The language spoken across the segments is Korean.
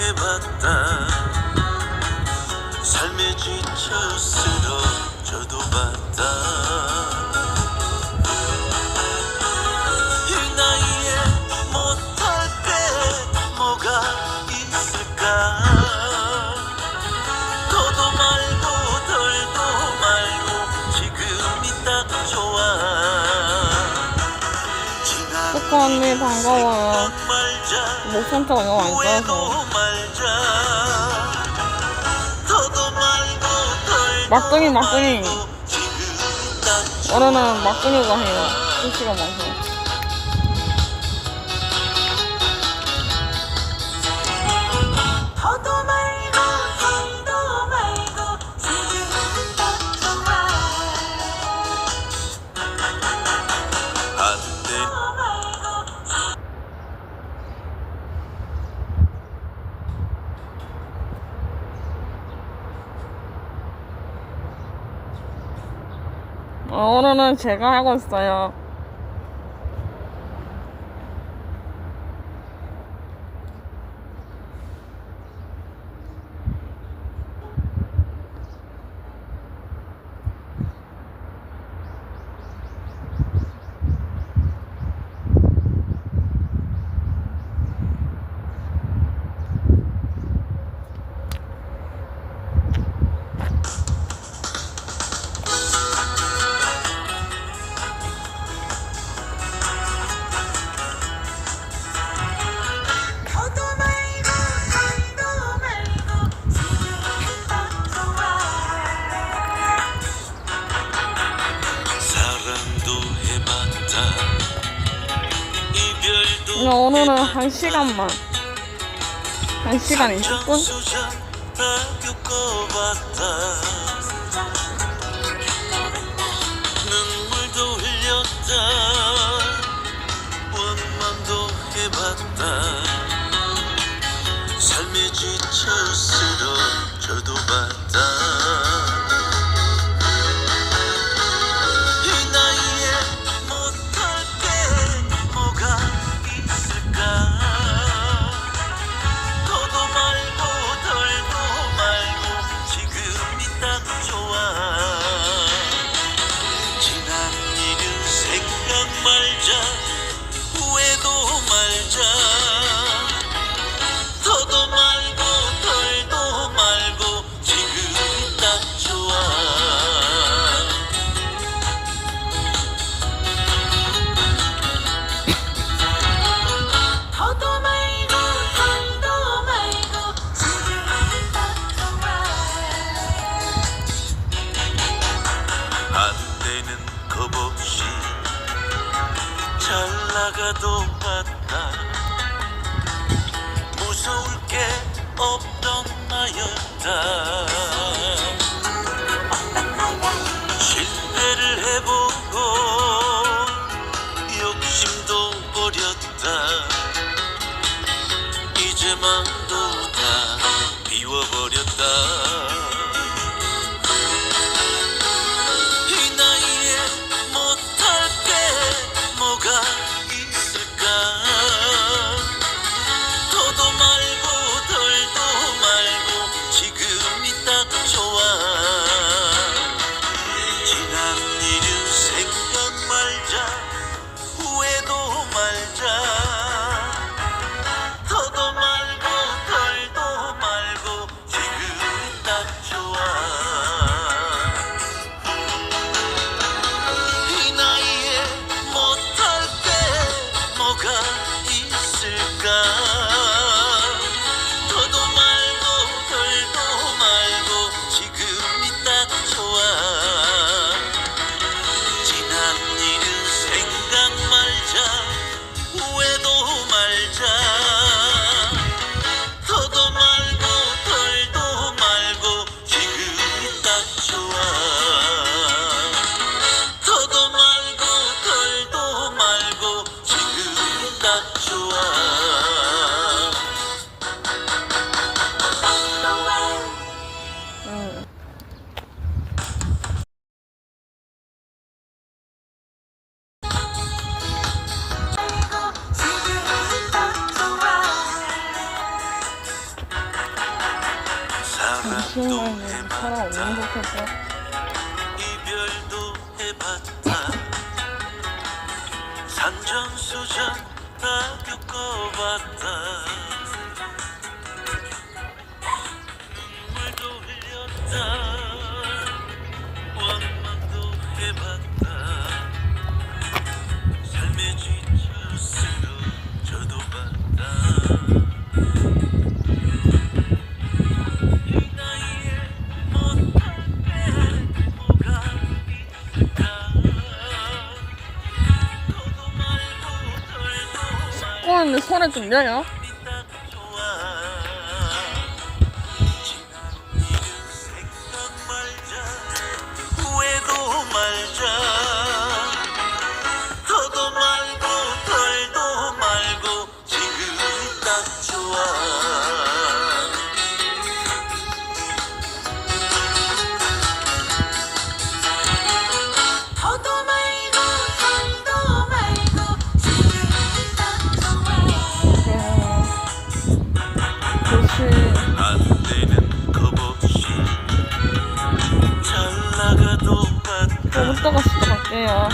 해봤다. 삶에 지쳐 쓰러져도 봤다. 이 나이에 못할 때 뭐가 있을까? 더도 말고 덜도 말고 지금이 딱 좋아. 꼬꼬 언니 반가워요. 목센터가 이거 안 써서 막둥이 막둥이. 원하는 막둥이가 해요 수치가 많고 저는 제가 하고 있어요. 시간만. 한 시간 20분? गा 이별도 해봤다. 산전수전 다 겪어봤다. 어, 꼬는데 손에 좀 내요. 또 흑도가 수도 갈게요.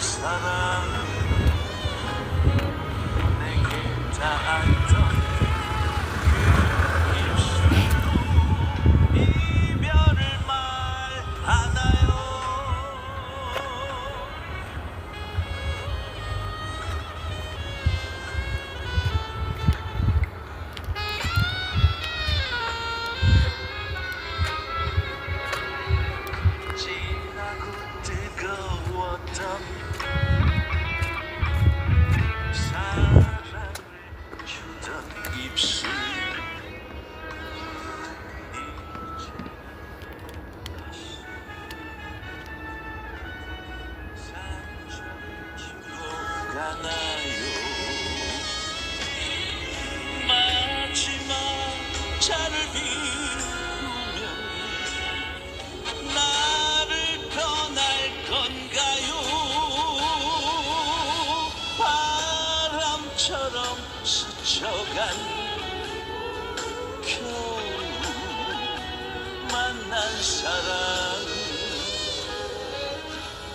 sana Ne kimse 않아요. 마지막 차를 비우면 나를 떠날 건가요? 바람처럼 스쳐간 겨우 만난 사랑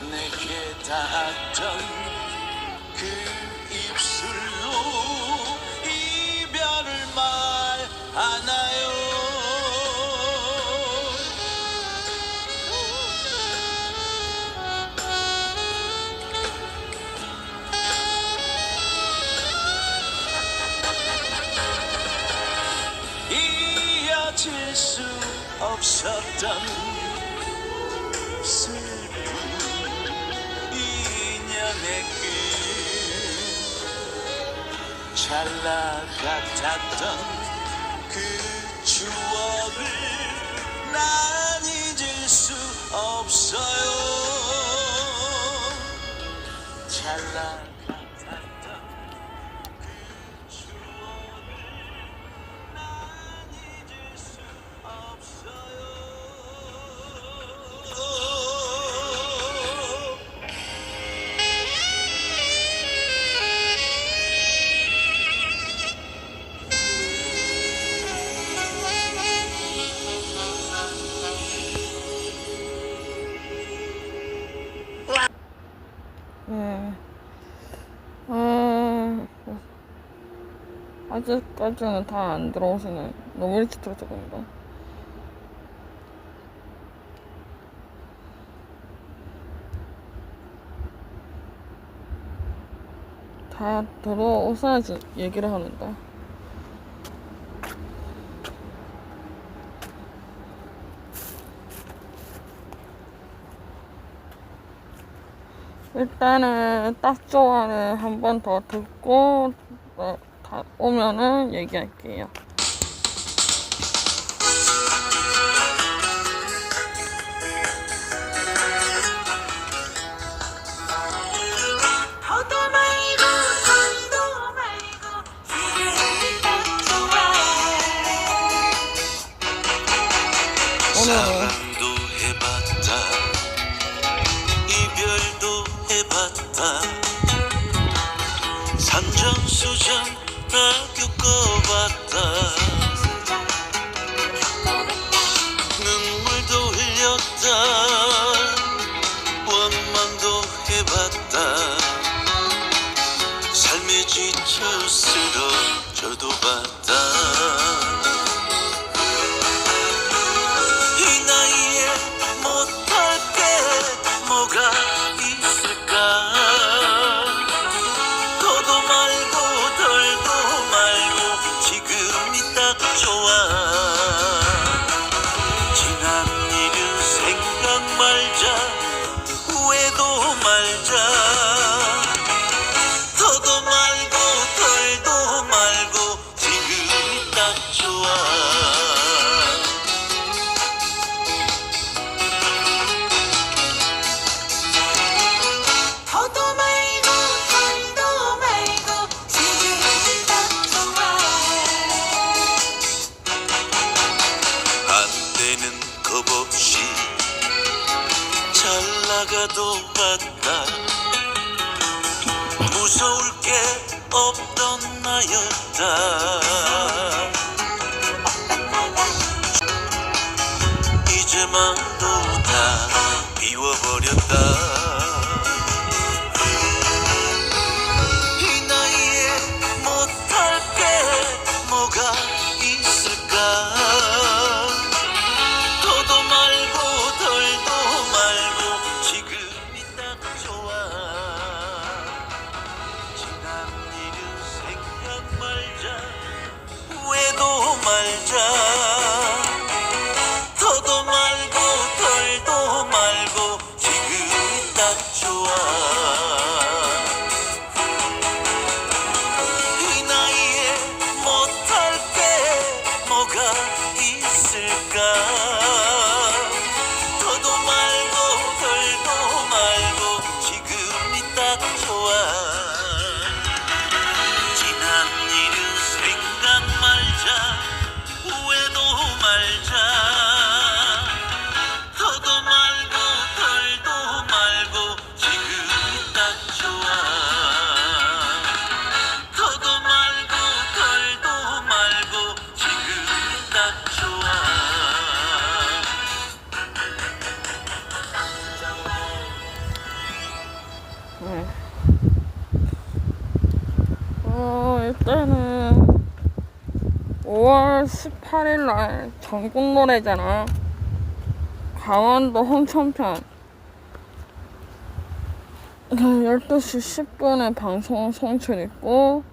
내게 닿았던 la la la dun. 아직까지는 다 안 들어오시네. 너무 일찍 들어오셨습니다. 그러니까. 다 들어오셔야지 얘기를 하는데. 일단은 딱 좋아는 한 번 더 듣고 네. 오면은 얘기할게요. 오늘 말자. 후회도 말자. 마음도 다 비워버렸다. 갈 때는 5월 18일 날 전국 노래잖아. 강원도 홍천편. 12시 10분에 방송 송출 있고,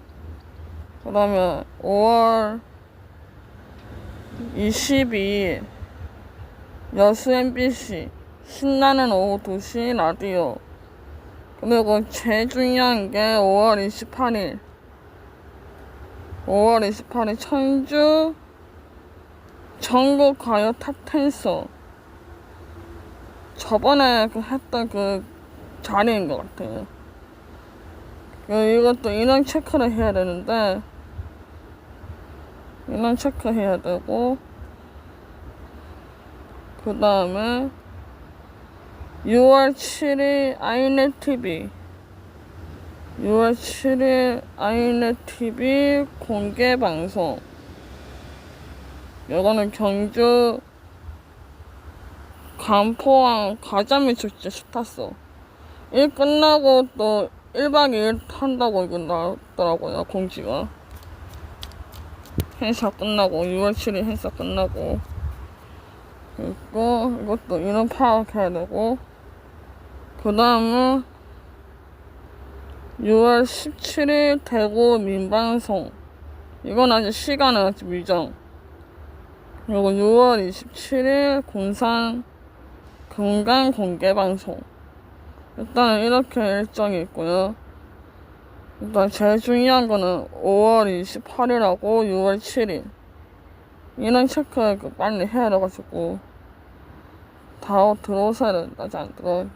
그 다음에 5월 22일 여수 MBC 신나는 오후 2시 라디오 그리고 제일 중요한 게 5월 28일 5월 28일 천주 전국 가요 탑텐서 저번에 그 했던 그 자리인 것 같아요. 그 이것도 인원 체크를 해야 되는데 인원 체크해야 되고 그 다음에 6월 7일 아이넷 TV 6월 7일 아이넷 TV 공개 방송. 이거는 경주 간포항 가자미 축제 스타서 일 끝나고 또 1박 2일 한다고 이거 나왔더라고요 공지가. 행사 끝나고 6월 7일 행사 끝나고. 그리고 이것도 인원 파악해야 되고. 그 다음은 6월 17일 대구 민방송. 이건 아직 시간은 아직 미정. 그리고 6월 27일 군산 금강 공개 방송. 일단 이렇게 일정이 있고요. 일단 제일 중요한 거는 5월 28일하고 6월 7일. 인원 체크 그 빨리 해야 돼가지고. 다 들어오셔야 된다 안 들어 음,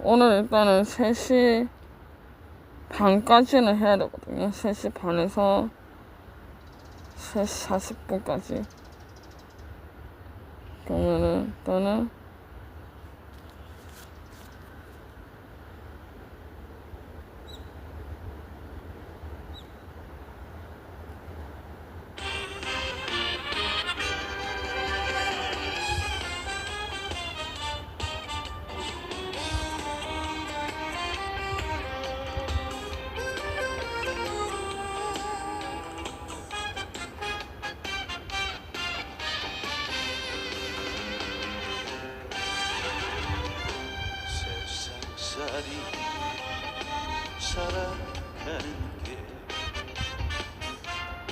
오늘 일단은 3시 반까지는 해야 되거든요. 3시 반에서 3시 40분까지. 그러면은 일단은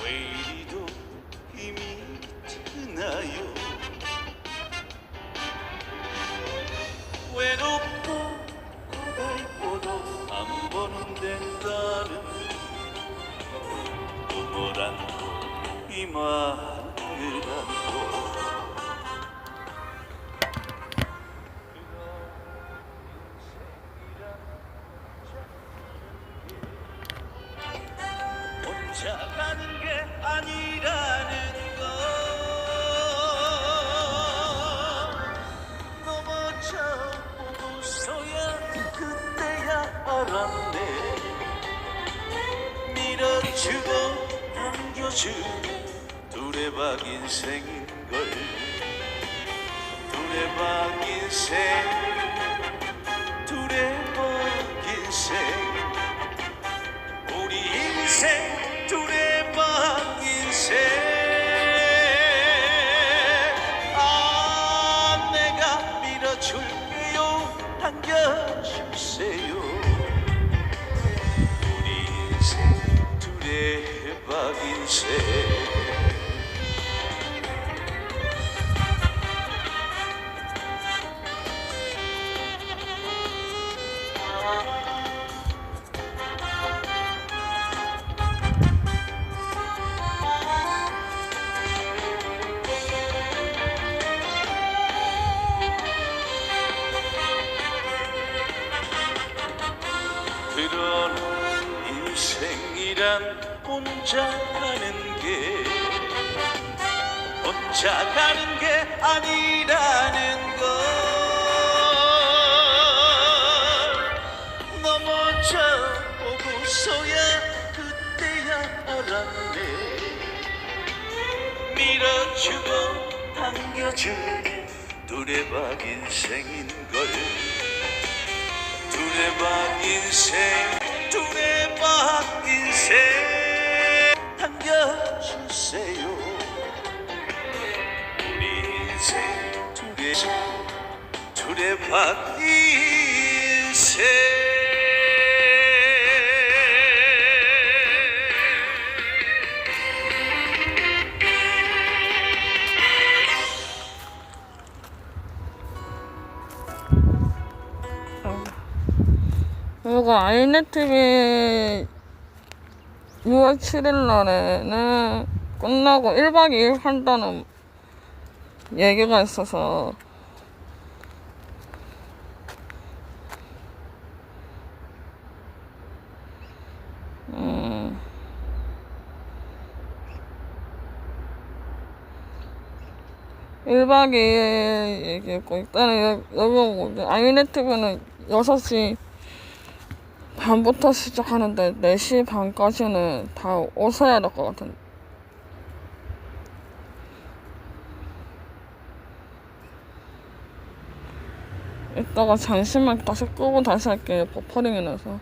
Please. 주고 당겨준 두레박 인생인걸. 두레박 인생 두레박 인생. 우리 인생 혼자 가는 게 아니라는 걸. 넘어져 보고서야 그때야 알았네. 밀어주고 당겨준 두레박 인생인걸. 두레박 인생 두레박 인생 두레 두레받 인생 그리고 아이네TV 6월 7일 날에는 끝나고 1박 2일 한다는 얘기가 있어서 1박 2일 얘기했고, 일단은 여기, 여기 아이네트브는 6시 반부터 시작하는데 4시 반까지는 다 오셔야 될 것 같은데. 이따가 잠시만 다시 끄고 다시 할게요. 버퍼링이 나서.